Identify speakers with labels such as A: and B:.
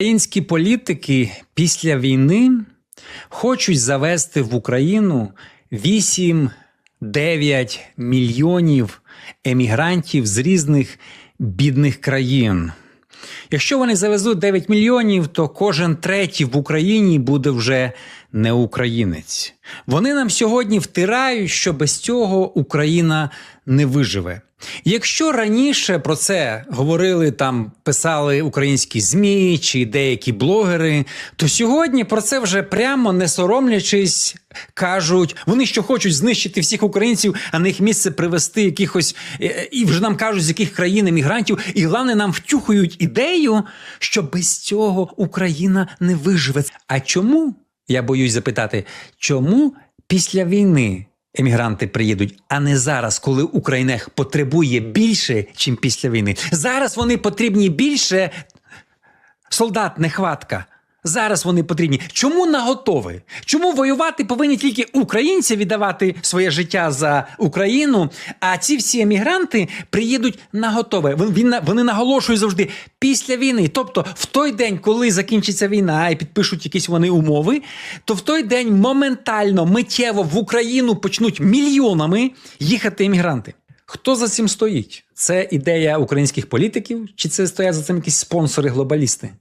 A: Українські політики після війни хочуть завести в Україну 8-9 мільйонів емігрантів з різних бідних країн. Якщо вони завезуть 9 мільйонів, то кожен третій в Україні буде вже не українець. Вони нам сьогодні втирають, що без цього Україна не виживе. Якщо раніше про це говорили там, писали українські змі чи деякі блогери, то сьогодні про це вже прямо не соромлячись кажуть, вони що хочуть знищити всіх українців, а на їх місце привести якихось е, і вже нам кажуть, з яких країн емігрантів, і головне нам втюхують ідею, що без цього Україна не виживе. А чому? Я боюсь запитати, чому після війни емігранти приїдуть, а не зараз, коли Україна потребує більше, ніж після війни. Зараз вони потрібні більше. Солдат нехватка. Зараз вони потрібні. Чому наготові? Чому воювати повинні тільки українці віддавати своє життя за Україну? А ці всі емігранти приїдуть наготове. Він, вони наголошують завжди після війни. Тобто, в той день, коли закінчиться війна і підпишуть якісь вони умови, то в той день моментально, миттєво в Україну почнуть мільйонами їхати емігранти. Хто за цим стоїть? Це ідея українських політиків, чи це стоять за цим якісь спонсори-глобалісти?